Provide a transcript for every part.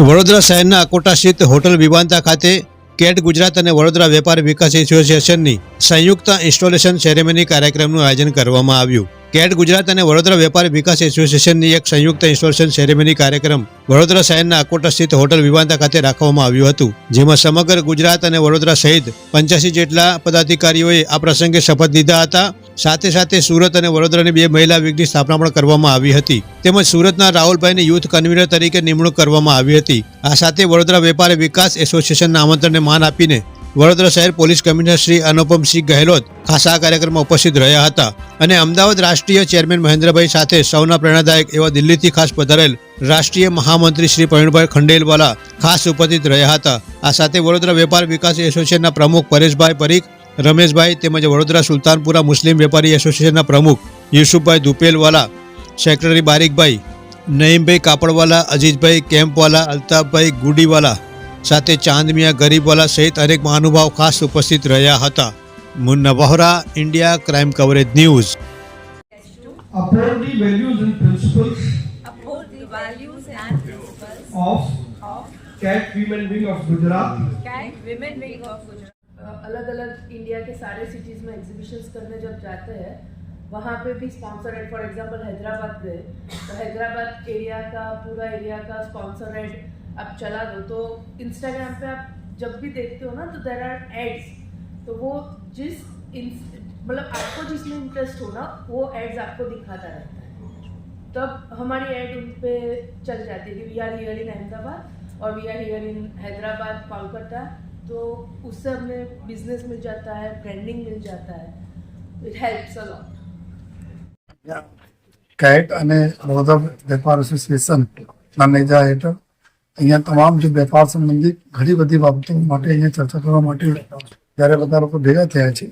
વડોદરા શહેરના અકોટા સ્થિત હોટલ વિવાંતા ખાતે કેટ ગુજરાત અને વડોદરા વેપાર વિકાસ એસોસિએશનની સંયુક્ત ઇન્સ્ટોલેશન સેરેમની કાર્યક્રમનું આયોજન કરવામાં આવ્યું. કેટ ગુજરાત અને વડોદરા વેપાર વિકાસ એસોસિએશનની એક સંયુક્ત ઇન્સ્ટોલેશન સેરેમની કાર્યક્રમ વડોદરા શહેરના અકોટા સ્થિત હોટલ વિવાંતા ખાતે રાખવામાં આવ્યું હતું. જેમાં સમગ્ર ગુજરાત અને વડોદરા સહિત પંચ્યાસી જેટલા પદાધિકારીઓએ આ પ્રસંગે શપથ લીધા હતા. સાથે સાથે સુરત અને વડોદરાની બે મહિલા વિંગની સ્થાપના પણ કરવામાં આવી હતી. તેમજ સુરતના રાહુલભાઈને યુથ કન્વીનર તરીકે નિમણૂક કરવામાં આવી હતી. આ સાથે વડોદરા વેપાર વિકાસ એસોસિએશનના આમંત્રણને માન આપીને વડોદરા શહેર પોલીસ કમિશનર શ્રી અનુપમસિંહ ગહેલોત ખાસ આ કાર્યક્રમમાં ઉપસ્થિત રહ્યા હતા. અને અમદાવાદ રાષ્ટ્રીય ચેરમેન મહેન્દ્રભાઈ સાથે સૌના પ્રેરણાદાયક એવા દિલ્હીથી ખાસ પધારેલ રાષ્ટ્રીય મહામંત્રી શ્રી પ્રવીણભાઈ ખંડેલવાલા ખાસ ઉપસ્થિત રહ્યા હતા. આ સાથે વડોદરા વેપાર વિકાસ એસોસિએશનના પ્રમુખ પરેશભાઈ પરીખ રમેશભાઈ તેમજ વડોદરા સુલતાનપુરા મુસ્લિમ વેપારી એસોસિએશનના પ્રમુખ યુસુફભાઈ ધુપેલવાલા સેક્રેટરી બારીકભાઈ નઈમભાઈ કાપડવાલા અજીજભાઈ કેમ્પવાલા અલ્તાફભાઈ ગુડીવાલા સાથે ચાંદમિયા ગરીબવાલા સહિત અનેક મહાનુભાવ ખાસ ઉપસ્થિત રહ્યા હતા. Munna Vohra India crime coverage news. Uphold the values and principles uphold the values and principles of of CAT Women Wing of Gujarat. CAT Women Wing of Gujarat. अलग अलग इंडिया के सारे सिटीज़ में एग्जीबिशंस करने जब जाते हैं, वहाँ पे भी स्पॉन्सर फॉर एग्जांपल हैदराबाद गए तो हैदराबाद एरिया का, पूरा एरिया का स्पॉन्सर आप चला दो। तो इंस्टाग्राम पे आप जब भी देखते हो ना तो देर आर एड्स तो वो जिस मतलब आपको जिसमें इंटरेस्ट हो ना, वो एड्स आपको दिखाता रहता है। तब हमारी एड उन पे चल जाती है कि we are here in Ahmedabad और we are here in Hyderabad, Kolkata. तो उससे हमें बिजनेस मिल जाता है ब्रांडिंग मिल जाता है इट हेल्प्स अ लॉट કેટ અને વડોદરા વેપાર એસોસિએશન ના નેજા હેઠળ અહીંયા તમામ જે વેપાર સંબંધિત ઘણી બધી બાબતો માટે અહીંયા ચર્ચા કરવા માટે જ્યારે બધા લોકો ભેગા થયા છે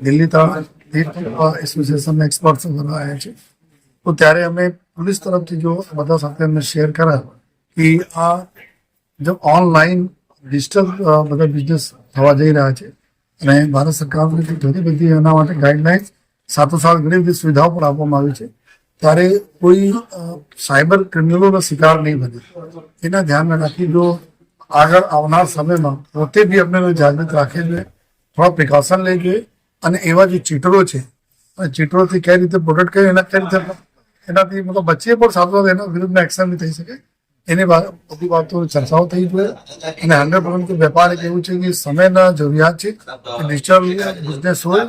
દિલ્હી તરફથી એસોસિએશનના એક્સપર્ટ્સ બધા આવ્યા છે તો ત્યારે અમે પોલીસ તરફથી જો બધા સાથે અમને શેર કર્યા કે આ જો ઓનલાઈન ડિજિટલ બધા બિઝનેસ થવા જઈ રહ્યા છે. અને ભારત સરકારની ઘણી બધી એના માટે ગાઈડલાઇન્સ સાથોસાથ ઘણી બધી સુવિધાઓ પણ આપવામાં આવી છે. ત્યારે કોઈ સાયબર ક્રિમિનલોનો શિકાર નહીં બને. એના ધ્યાનમાં રાખી જો આગળ આવનાર સમયમાં પોતે બી આપણે જાગૃત રાખે જોઈએ થોડા પ્રિકોશન લઈ જોઈએ અને એવા જે ચીટરો છે ચીટરોથી કઈ રીતે પ્રોટેક્ટ કરી, એના કઈ રીતે એનાથી મતલબ બચીએ પણ સાથે એના વિરુદ્ધમાં એક્શન બી થઈ શકે. એની બધી બાબતોની ચર્ચાઓ થઈ જોઈએ અને હંડ્રેડ પર્સન્ટ વેપાર એક એવું છે કે સમયના જરૂરિયાત છે ડિજિટલ બિઝનેસ હોય.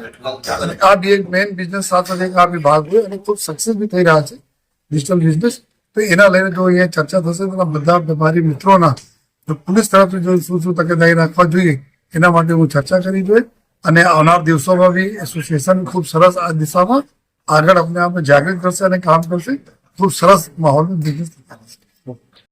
અને આ બી એક મેઇન બિઝનેસ સાથે આ બી ભાગ હોય અને ખૂબ સક્સેસ બી થઈ રહ્યા છે ડિજિટલ બિઝનેસ તો એના લઈને જો અહીંયા ચર્ચા થશે તો બધા વેપારી મિત્રોના પોલીસ તરફથી જો શું શું તકેદારી રાખવા જોઈએ એના માટે હું ચર્ચા કરી જોઈએ. અને આવનાર દિવસોમાં બી એસોસિએશન ખૂબ સરસ આ દિશામાં આગળ અમને આપણે જાગૃત કરશે અને કામ કરશે. ખૂબ સરસ માહોલ બિઝનેસ